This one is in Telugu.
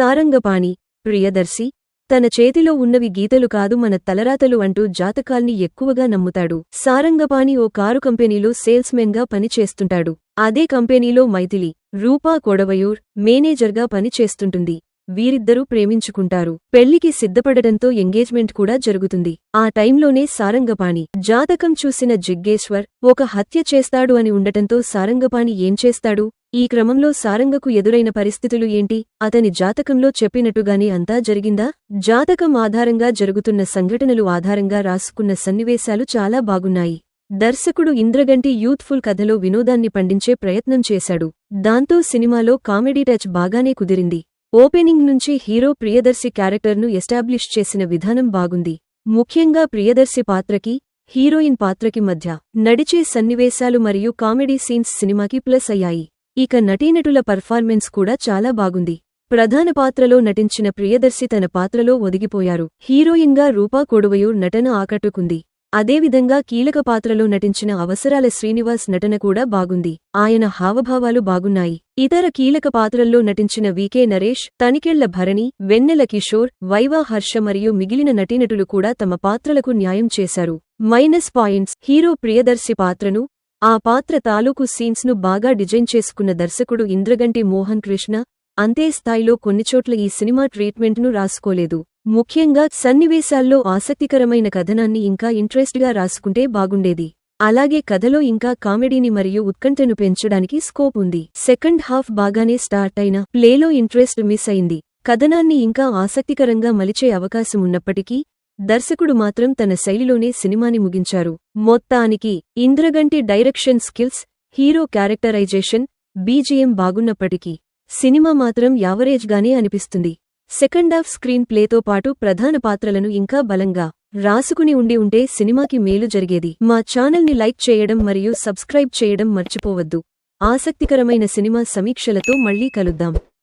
సారంగపాణి ప్రియదర్శి తన చేతిలో ఉన్నవి గీతలు కాదు మన తలరాతలు అంటూ జాతకాల్ని ఎక్కువగా నమ్ముతాడు. సారంగపాణి ఓ కారు కంపెనీలో సేల్స్మెన్గా పనిచేస్తుంటాడు. అదే కంపెనీలో మైథిలి రూపా కొడవయూర్ మేనేజర్గా పనిచేస్తుంటుంది. వీరిద్దరూ ప్రేమించుకుంటారు. పెళ్ళికి సిద్ధపడటంతో ఎంగేజ్మెంట్ కూడా జరుగుతుంది. ఆ టైంలోనే సారంగపాణి జాతకం చూసిన జిగ్గేశ్వర్ ఒక హత్య చేస్తాడు అని ఉండటంతో సారంగపాణి ఏం చేస్తాడు? ఈ క్రమంలో సారంగకు ఎదురైన పరిస్థితులు ఏంటి? అతని జాతకంలో చెప్పినట్టుగానే అంతా జరిగిందా? జాతకం ఆధారంగా జరుగుతున్న సంఘటనలు ఆధారంగా రాసుకున్న సన్నివేశాలు చాలా బాగున్నాయి. దర్శకుడు ఇంద్రగంటి యూత్ఫుల్ కథలో వినోదాన్ని పండించే ప్రయత్నం చేశాడు. దాంతో సినిమాలో కామెడీ టచ్ బాగానే కుదిరింది. ఓపెనింగ్ నుంచి హీరో ప్రియదర్శి క్యారెక్టర్ను ఎస్టాబ్లిష్ చేసిన విధానం బాగుంది. ముఖ్యంగా ప్రియదర్శి పాత్రకి హీరోయిన్ పాత్రకి మధ్య నడిచే సన్నివేశాలు మరియు కామెడీ సీన్స్ సినిమాకి ప్లస్ అయ్యాయి. ఇక నటీనటుల పర్ఫార్మెన్స్ కూడా చాలా బాగుంది. ప్రధాన పాత్రలో నటించిన ప్రియదర్శి తన పాత్రలో ఒదిగిపోయారు. హీరోయిన్గా రూపా కొడువయూర్ నటన ఆకట్టుకుంది. అదేవిధంగా కీలక పాత్రలో నటించిన అవసరాల శ్రీనివాస్ నటన కూడా బాగుంది. ఆయన హావభావాలు బాగున్నాయి. ఇతర కీలక పాత్రల్లో నటించిన వికే నరేష్ తనికెళ్ళ భరణి వెన్నెల కిషోర్ వైవా హర్ష మరియు మిగిలిన నటీనటులు కూడా తమ పాత్రలకు న్యాయం చేశారు. మైనస్ పాయింట్స్ హీరో ప్రియదర్శి పాత్రను ఆ పాత్ర తాలూకు సీన్స్ను బాగా డిజైన్ చేసుకున్న దర్శకుడు ఇంద్రగంటి మోహన్ కృష్ణ అంతే స్థాయిలో కొన్నిచోట్ల ఈ సినిమా ట్రీట్మెంట్ను రాసుకోలేదు. ముఖ్యంగా సన్నివేశాల్లో ఆసక్తికరమైన కథనాన్ని ఇంకా ఇంట్రెస్ట్గా రాసుకుంటే బాగుండేది. అలాగే కథలో ఇంకా కామెడీని మరియు ఉత్కంఠను పెంచడానికి స్కోప్ ఉంది. సెకండ్ హాఫ్ బాగానే స్టార్ట్ అయిన ప్లేలో ఇంట్రెస్ట్ మిస్ అయింది. కథనాన్ని ఇంకా ఆసక్తికరంగా మలిచే అవకాశం ఉన్నప్పటికీ దర్శకుడు మాత్రం తన శైలిలోనే సినిమాని ముగించారు. మొత్తానికి Indraganti direction skills hero characterization BGM బాగున్నప్పటికీ సినిమా మాత్రం యావరేజ్గానే అనిపిస్తుంది. సెకండ్ హాఫ్ స్క్రీన్ ప్లేతో పాటు ప్రధాన పాత్రలను ఇంకా బలంగా రాసుకుని ఉండి ఉంటే సినిమాకి మేలు జరిగేది. మా ఛానల్ని లైక్ చేయడం మరియు సబ్స్క్రైబ్ చేయడం మర్చిపోవద్దు. ఆసక్తికరమైన సినిమా సమీక్షలతో మళ్ళీ కలుద్దాం.